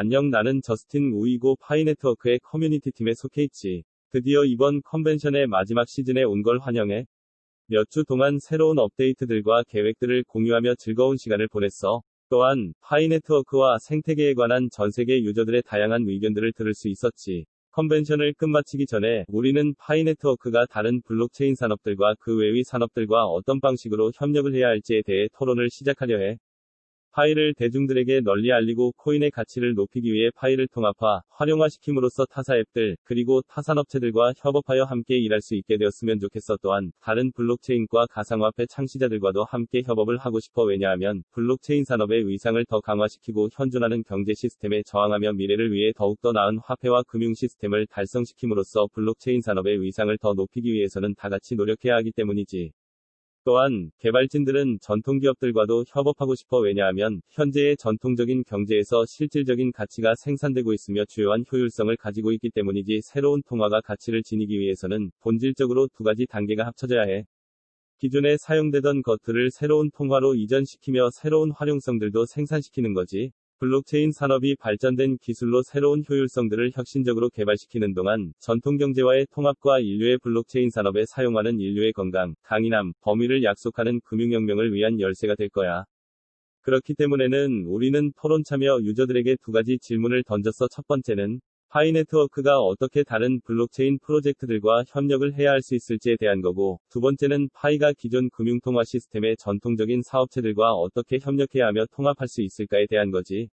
안녕 나는 저스틴 우이고 파이네트워크의 커뮤니티 팀에 속해 있지. 드디어 이번 컨벤션의 마지막 시즌에 온 걸 환영해. 몇 주 동안 새로운 업데이트들과 계획들을 공유하며 즐거운 시간을 보냈어. 또한 파이네트워크와 생태계에 관한 전 세계 유저들의 다양한 의견들을 들을 수 있었지. 컨벤션을 끝마치기 전에 우리는 파이네트워크가 다른 블록체인 산업들과 그 외의 산업들과 어떤 방식으로 협력을 해야 할지에 대해 토론을 시작하려 해. 파이를 대중들에게 널리 알리고 코인의 가치를 높이기 위해 파이를 통합화, 활용화시킴으로써 타사 앱들, 그리고 타산업체들과 협업하여 함께 일할 수 있게 되었으면 좋겠어 또한, 다른 블록체인과 가상화폐 창시자들과도 함께 협업을 하고 싶어 왜냐하면, 블록체인 산업의 위상을 더 강화시키고 현존하는 경제 시스템에 저항하며 미래를 위해 더욱더 나은 화폐와 금융 시스템을 달성시킴으로써 블록체인 산업의 위상을 더 높이기 위해서는 다 같이 노력해야 하기 때문이지. 또한 개발진들은 전통 기업들과도 협업하고 싶어 왜냐하면 현재의 전통적인 경제에서 실질적인 가치가 생산되고 있으며 주요한 효율성을 가지고 있기 때문이지 새로운 통화가 가치를 지니기 위해서는 본질적으로 두 가지 단계가 합쳐져야 해. 기존에 사용되던 것들을 새로운 통화로 이전시키며 새로운 활용성들도 생산시키는 거지. 블록체인 산업이 발전된 기술로 새로운 효율성들을 혁신적으로 개발시키는 동안 전통 경제와의 통합과 인류의 블록체인 산업에 사용하는 인류의 건강, 강인함, 범위를 약속하는 금융혁명을 위한 열쇠가 될 거야. 그렇기 때문에는 우리는 토론 참여 유저들에게 두 가지 질문을 던졌어. 첫 번째는 파이 네트워크가 어떻게 다른 블록체인 프로젝트들과 협력을 해야 할 수 있을지에 대한 거고, 두 번째는 파이가 기존 금융통화 시스템의 전통적인 사업체들과 어떻게 협력해야 하며 통합할 수 있을까에 대한 거지.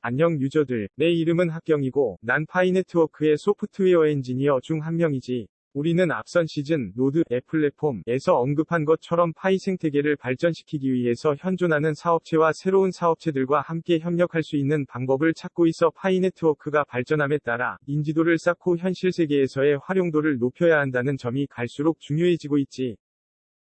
안녕 유저들, 내 이름은 학경이고, 난 파이네트워크의 소프트웨어 엔지니어 중 한 명이지. 우리는 앞선 시즌 노드 앱 플랫폼에서 언급한 것처럼 파이 생태계를 발전시키기 위해서 현존하는 사업체와 새로운 사업체들과 함께 협력할 수 있는 방법을 찾고 있어 파이 네트워크가 발전함에 따라 인지도를 쌓고 현실 세계에서의 활용도를 높여야 한다는 점이 갈수록 중요해지고 있지.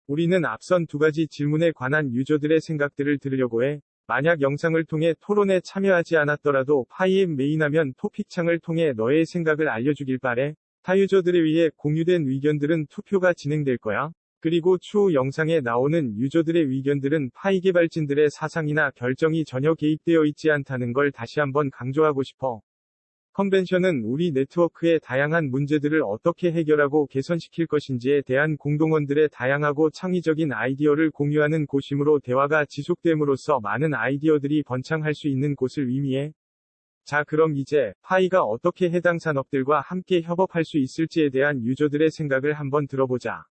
우리는 앞선 두 가지 질문에 관한 유저들의 생각들을 들으려고 해. 만약 영상을 통해 토론에 참여하지 않았더라도 파이앱 메인하면 토픽창을 통해 너의 생각을 알려주길 바래. 타 유저들에 의해 공유된 의견들은 투표가 진행될 거야. 그리고 추후 영상에 나오는 유저들의 의견들은 파이 개발진들의 사상이나 결정이 전혀 개입되어 있지 않다는 걸 다시 한번 강조하고 싶어. 컨벤션은 우리 네트워크의 다양한 문제들을 어떻게 해결하고 개선시킬 것인지에 대한 공동원들의 다양하고 창의적인 아이디어를 공유하는 곳이므로 대화가 지속됨으로써 많은 아이디어들이 번창할 수 있는 곳을 의미해. 자 그럼 이제 파이가 어떻게 해당 산업들과 함께 협업할 수 있을지에 대한 유저들의 생각을 한번 들어보자.